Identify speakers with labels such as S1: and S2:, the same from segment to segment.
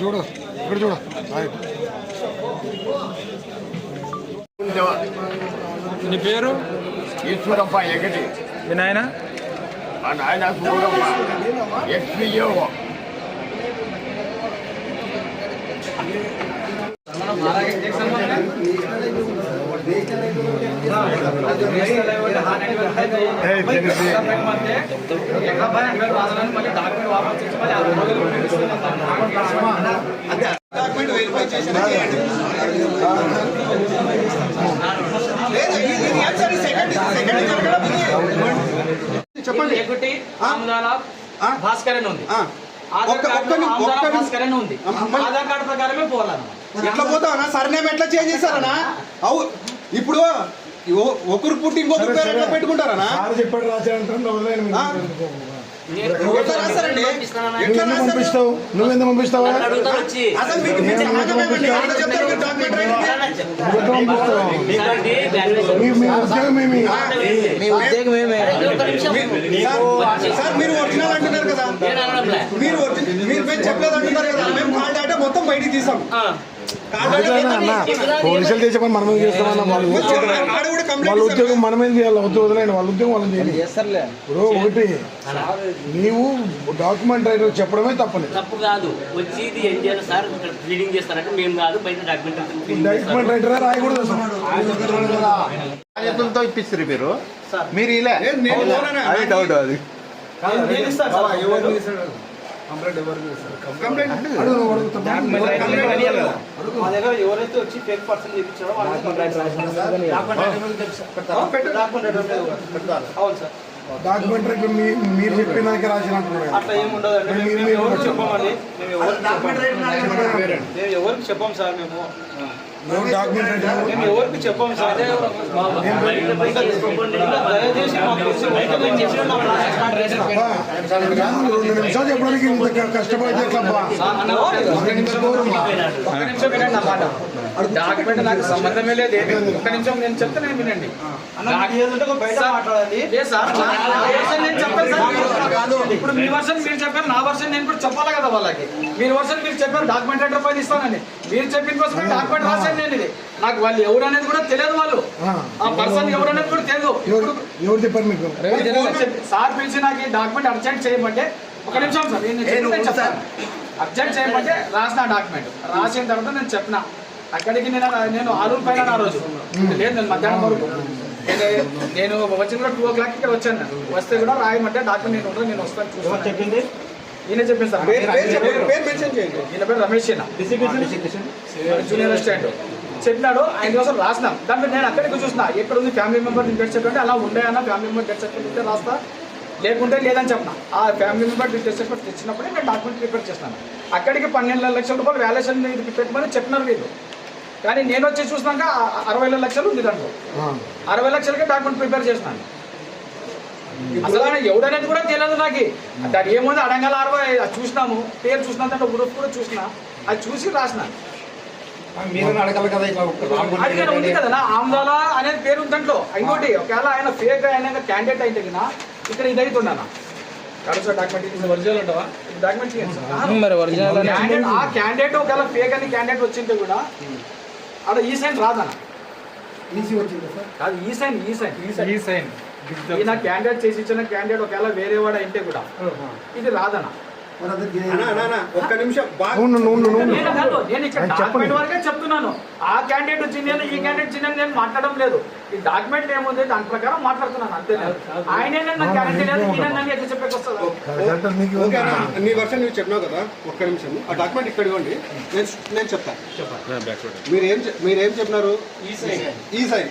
S1: చూడు ఇక్కడ చూడు
S2: నీ పేరు?
S3: ఈశ్వరప్ప ఎగటి.
S2: మీ నాయన?
S3: మా నాయన ఎస్పీఓ
S4: చెప్పండి ఒకటి ఆముదాల ఉంది. ఆధార్ కార్డు ఆముదాల ఉంది. ఆధార్ కార్డు ప్రకారమే పోవాలన్న
S5: ఎట్లా పోతావనా? సర్నేమ్ ఎట్లా చేంజ్ చేస్తారనా? అవు ఇప్పుడు ఒకరు పుట్టి ఇంకొకరు పేరు ఎట్లా పెట్టుకుంటారనా?
S1: చెప్పాడు?
S5: ఎట్లా రాస్తారండి. ఎట్లా
S1: పంపిస్తావు?
S5: అసలు మీకు
S1: మీ
S5: సార్- మీరు ఒరిజినల్ అంటున్నారు కదా. మీరు మీరు మేము చెప్పలేదు అంటున్నారు కదా. మేము మొత్తం బయటికి తీసాం.
S1: పోలీసులు చేసే పని మనం ఏం చేస్తామన్నా వాళ్ళు వాళ్ళ. ఉద్యోగం మనం ఏం చేయాలి వదిలేండి వాళ్ళ ఉద్యోగం వాళ్ళని చేయాలి. ఇప్పుడు ఒకటి నీవు డాక్యుమెంట్ రైటర్ చెప్పడమే తప్పని
S6: తప్పు కాదు. వచ్చి ఇది ఏం చేయాలి సార్? రీడింగ్ చేస్తారంటే మేము కాదు బయట డాక్యుమెంట్
S1: డాక్యుమెంట్ రైటరే రాయకూడదు
S7: బాధ్యతలతో ఇప్పిస్తారు మీరు? మీరు ఇలా? డౌట్ అది
S1: అడుగుతావు.
S4: మా దగ్గర ఎవరైతే వచ్చి ఫేక్ పర్సన్ చూపించారో వాళ్ళకి కంప్లైంట్ రాసినాం. డాక్యుమెంట్ రైటర్ అవును సార్
S1: డాక్యుమెంట్ రైటర్ మీ- మీరు చెప్పిన దానికి రాసిన అంటున్నాడు కదా.
S4: అట్లా ఏమి ఉండదండి
S1: మరి
S4: మేము
S1: మీరు-
S4: మేము
S1: మీరు
S4: ఎవరికి చెప్పమండి. మేము ఎవరికి చెప్పం మేము ఎవరికి చెప్పం సార్ మేము?
S1: డాక్యుమెంట్
S4: ఎవరికి సార్?
S1: రెండు నిమిషాలు చెప్పడానికి ఇంత కష్టపడితే
S4: డాక్యుమెంట్ నాకు సంబంధమే లేదు. ఒక్క నిమిషం నేను చెప్తే నేను వినండి? బయట మాట్లాడాలి సార్? నా version నేను చెప్పాను సార్. ఇప్పుడు మీ వర్షన్ మీరు చెప్పారు నా వర్షన్ నేను కూడా చెప్పాలి కదా వాళ్ళకి? మీరు వర్షన్ మీరు చెప్పారు డాక్యుమెంట్ రైటర్ పైన ఇస్తానని. మీరు చెప్పిన కోసం డాక్యుమెంట్ రాశాను నేను ఇది. నాకు వాళ్ళు ఎవరు అనేది కూడా తెలియదు వాళ్ళు. ఆ పర్సన్ ఎవరు అనేది కూడా తెలియదు. సార్ పిలిచి నాకు ఈ డాక్యుమెంట్ అర్జెంట్ చేయమంటే ఒక నిమిషం సార్ నేను చెప్తే నేను చెప్తాను. అర్జెంట్ చేయమంటే రాసిన డాక్యుమెంట్. రాసిన తర్వాత నేను చెప్పిన. అక్కడికి నేను నేను ఆరు పైన ఆ రోజు. లేదు నేను మధ్యాహ్నం వరకు. నేను- నేను వచ్చిన కూడా టూ ఓ క్లాక్ ఇక్కడ వచ్చాను నేను. వస్తే కూడా రాయమంటే డాక్యుమెంట్ నేను ఉంటాను నేను వస్తాను చెప్పింది? ఈయన చెప్పింది సార్.
S5: పేరు- పేరు చెప్పండి, పేరు మెన్షన్ చేయండి.
S4: ఈయన పేరు రమేష్. జూనియర్ అసిస్టెంట్ చెప్పినాడు ఆయన కోసం రాసినాం. దాంట్లో నేను అక్కడికి చూసిన ఎక్కడ ఉంది ఫ్యామిలీ మెంబర్ డెత్ సర్టిఫికేట్ అలా ఉండే అన్న ఫ్యామిలీ మెంబర్ డెత్ సర్టిఫికేట్ ఉంటే రాస్తా. లేకుంటే లేదని చెప్పిన. ఆ ఫ్యామిలీ మెంబర్ డెత్ సర్టిఫికేట్ తెచ్చినప్పుడే నేను డాక్యుమెంట్ ప్రిపేర్ చేస్తాను. అక్కడికి పన్నెండు లక్షల రూపాయలు వాల్యుయేషన్ ఇది పెట్టమని చెప్పినారు వీళ్ళు. కానీ నేను వచ్చి చూసినాక ఆ- అరవై లక్షలు ఉంది దాంట్లో. అరవై లక్షలకే డాక్యుమెంట్ ప్రిపేర్ చేసినాను అసలు ఆయన ఎవడనేది కూడా తెలియదు నాకు. దాని ఏముంది? అడంగల అరవై అది చూసినాము. పేరు చూసినంత ఉరుపు కూడా చూసిన. అది చూసి రాసిన. అడిగిన ఉంది కదా ఆమ్దాల అనేది పేరు ఉంది దాంట్లో. ఇంకోటి ఒకవేళ ఆయన ఫేక్ ఆయన క్యాండిడేట్ అయితే కింద ఇక్కడ ఇది ఒరిజినల్ ఆ క్యాండిడేట్ ఒకవేళ ఫేక్ అని క్యాండిడేట్ వచ్చింటే కూడా అక్కడ ఈ సైన్ రాదన్న.
S1: ఈసీ వచ్చింది సార్?
S4: కాదు ఈ సైన్ ఈ సైన్
S2: ఈ సైన్
S4: ఈయన క్యాండిడేట్ చేసి ఇచ్చిన క్యాండిడేట్ ఒకవేళ వేరే వాడు అయితే కూడా ఇది రాదన్న
S5: అన్నా, అన్నా, అన్నా, ఒక్క నిమిషం
S4: నేను ఇక్కడ. డాక్యుమెంట్ వరకే చెప్తున్నాను. ఆ క్యాండిడేట్ వచ్చింది ఈ క్యాండిడేట్ వచ్చింది అని నేను మాట్లాడడం లేదు. ఈ డాక్యుమెంట్ ఏముంది? దాని ప్రకారం మాట్లాడుతున్నాను అంతే. ఆయనే నాకు గ్యారంటీ లేదు ఈయన నన్ను ఎట్లా చెప్పేకి వస్తుందా
S5: నీ వర్షన్ నువ్వు చెప్పినావు కదా ఒక్క నిమిషం. ఆ డాక్యుమెంట్ ఇక్కడ ఇవ్వండి. నేను నేను చెప్తాను. మీరు ఏం మీరు ఏం చెప్పినారు? ఈ సైన్ ఈ సైన్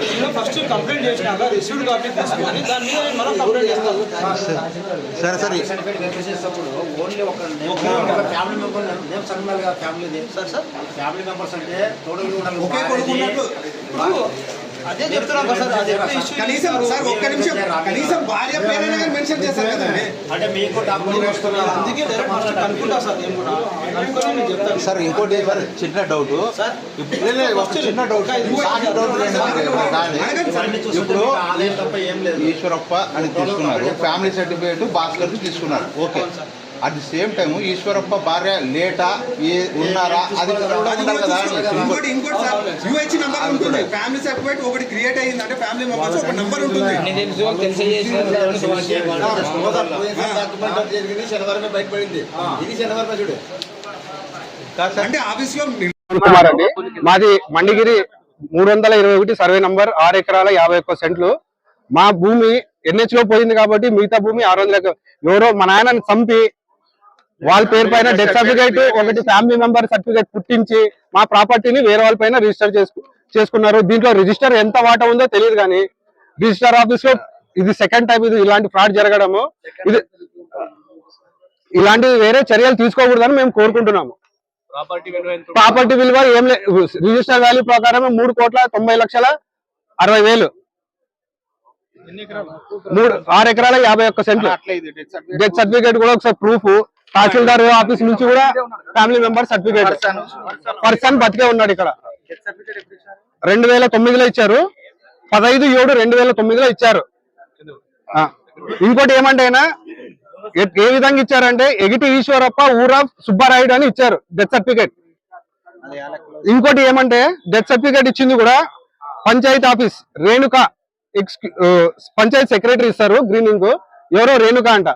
S5: ఇవ్వచ్చు.
S4: ఫస్ట్ కంప్లైంట్ చేసినాక రిసీవ్డ్ కాపీ తీసుకొని దాని మీద మనం కంప్లైంట్ చేస్తాం
S7: సరే సరే.
S8: ఓన్లీ ఒక ఫ్యామిలీ మెంబర్ నేమ్ కదా family sir sir family members అంటే టోటల్ ఉండాలి.
S5: ఒకే కొడుకు
S8: అదే చెప్తున్నాం కదా సార్ అది ఎట్లా issue
S5: కనీసం సార్ ఒక్క నిమిషం కనీసం భార్య పేరైనా కానీ మెన్షన్ చేశారు కదండి.
S8: అంటే మీకు డాక్యుమెంట్ వస్తున్నారు?
S4: అందుకే డైరెక్ట్ ఫస్ట్ కనుక్కుంటా సార్ నేను కూడా. కనుక్కొని నేను చెప్తాను.
S7: సార్ ఇంకోటి సార్ చిన్న డౌట్ ఇప్పుడు ఒక చిన్న డౌట్ ఇప్పుడు ఈశ్వరప్ప అని తీసుకున్నారు. ఫ్యామిలీ సర్టిఫికేట్ భాస్కర్ తీసుకున్నారు. Okay at the same time Eshwarappa భార్య లేటా ఏ- ఉన్నారా? అది కూడా ఉండాలి కదా.
S5: ఇంకోటి ఇంకోటి సార్ యూహెచ్ నంబర్ ఉంటుంది. ఫ్యామిలీ సర్టిఫికేట్ ఒకటి క్రియేట్ అయ్యింది అంటే ఫ్యామిలీ మెంబర్స్ ఒక నంబర్ ఉంటుంది.
S8: డాక్యుమెంట్ జరిగింది శనివారమే బయటపడింది ఇది శనివారమే చూడు.
S5: అంటే ఆఫీస్లో
S9: కుమార్ అండి. మాది మండిగిరి మూడు వందల ఇరవై ఒకటి సర్వే నంబర్ ఆరు ఎకరాల యాభై ఒక్క సెంట్లు. మా భూమి ఎన్హెచ్లో పోయింది కాబట్టి మిగతా భూమి ఆరు వందల ఎవరో మా నాయనని చంపి వాళ్ళ పేరు పైన డెత్ సర్టిఫికేట్ ఒకటి ఫ్యామిలీ మెంబర్ సర్టిఫికేట్ పుట్టించి మా ప్రాపర్టీని వేరే వాళ్ళ పైన రిజిస్టర్ చేసుకు చేసుకున్నారు. దీంట్లో రిజిస్టర్ ఎంత వాటా ఉందో తెలియదు కానీ రిజిస్టర్ ఆఫీస్లో ఇది సెకండ్ టైం ఇది ఇలాంటి ఫ్రాడ్ జరగడము. ఇది ఇలాంటి వేరే చర్యలు తీసుకోకూడదని మేము కోరుకుంటున్నాము. ప్రాపర్టీ విలువ ఏం లేదు రిజిస్టర్ వాల్యూ ప్రకారం మూడు కోట్ల తొంభై లక్షల అరవై వేలు. మూడు ఆరు ఎకరాల యాభై ఒక్క సెంట్లు. డెత్ సర్టిఫికేట్ కూడా ఒకసారి ప్రూఫ్ తహసీల్దార్ ఆఫీస్ నుంచి కూడా ఫ్యామిలీ మెంబర్ సర్టిఫికేట్. పర్సన్ బతికే ఉన్నాడు ఇక్కడ. రెండు వేల తొమ్మిదిలో ఇచ్చారు. పదహైదు ఏడు రెండు వేల తొమ్మిదిలో ఇచ్చారు. ఇంకోటి ఏమంటే ఏ- విధంగా ఇచ్చారంటే ఎగిటి ఈశ్వరప్ప ఊరా సుబ్బారాయుడు అని ఇచ్చారు డెత్ సర్టిఫికేట్ ఇంకోటి ఏమంటే డెత్ సర్టిఫికేట్ ఇచ్చింది కూడా పంచాయతీ ఆఫీస్ రేణుక పంచాయతీ సెక్రటరీ ఇస్తారు గ్రీన్ ఇంక్ ఎవరో రేణుక అంట.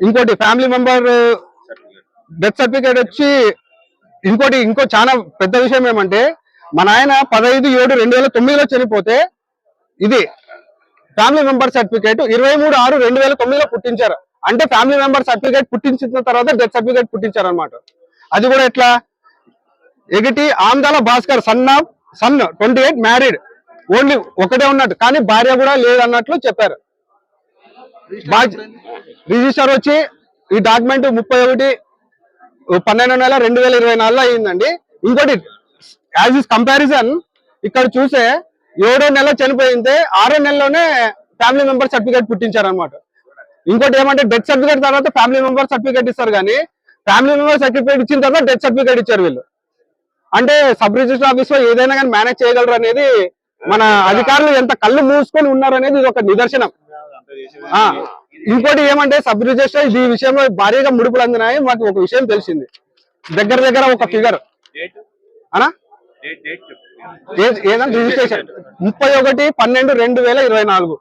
S9: ఇంకోటి ఫ్యామిలీ మెంబర్ డెత్ సర్టిఫికేట్ వచ్చి ఇంకోటి ఇంకో చాలా పెద్ద విషయం ఏమంటే మా నాయన పదహైదు ఏడు రెండు వేల తొమ్మిదిలో చనిపోతే ఇది ఫ్యామిలీ మెంబర్ సర్టిఫికేట్ ఇరవై మూడు ఆరు రెండు వేల తొమ్మిదిలో పుట్టించారు. అంటే ఫ్యామిలీ మెంబర్ సర్టిఫికేట్ పుట్టించిన తర్వాత డెత్ సర్టిఫికేట్ పుట్టించారు అనమాట అది కూడా ఎట్లా? ఎగిటి Amdala Bhaskar son of son twenty eight married only ఒకటే ఉన్నట్టు కానీ భార్య కూడా లేదన్నట్లు చెప్పారు. రిజిస్టర్ వచ్చి ఈ డాక్యుమెంట్ ముప్పై ఒకటి పన్నెండు నెల రెండు వేల ఇరవై నాలుగులో అయ్యిందండి. ఇంకోటి యాజ్ ఇస్ కంపారిజన్ ఇక్కడ చూసే ఏడో నెల చనిపోయింటే ఆరో నెలలోనే ఫ్యామిలీ మెంబర్ సర్టిఫికేట్ పుట్టించారు అనమాట ఇంకోటి ఏమంటే డెత్ సర్టిఫికేట్ తర్వాత ఫ్యామిలీ మెంబర్ సర్టిఫికేట్ ఇస్తారు కానీ ఫ్యామిలీ మెంబర్ సర్టిఫికేట్ ఇచ్చిన తర్వాత డెత్ సర్టిఫికేట్ ఇచ్చారు వీళ్ళు. అంటే సబ్ రిజిస్టర్ ఆఫీస్లో ఏదైనా కానీ మేనేజ్ చేయగలరు అనేది మన అధికారులు ఎంత కళ్ళు మూసుకొని ఉన్నారు అనేది ఇది ఒక నిదర్శనం. ఇంకోటి ఏమంటే సబ్ రిజిస్టర్ ఈ విషయంలో భారీగా ముడుపులు అందినాయి. మాకు ఒక విషయం తెలిసింది. దగ్గర దగ్గర ఒక ఫిగర్ అనా? ఏదంటే రిజిస్ట్రేషన్ ముప్పై ఒకటి పన్నెండు రెండు వేల ఇరవై నాలుగు.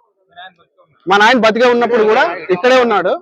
S9: మా నాయన బతికే ఉన్నప్పుడు కూడా ఇక్కడే ఉన్నాడు?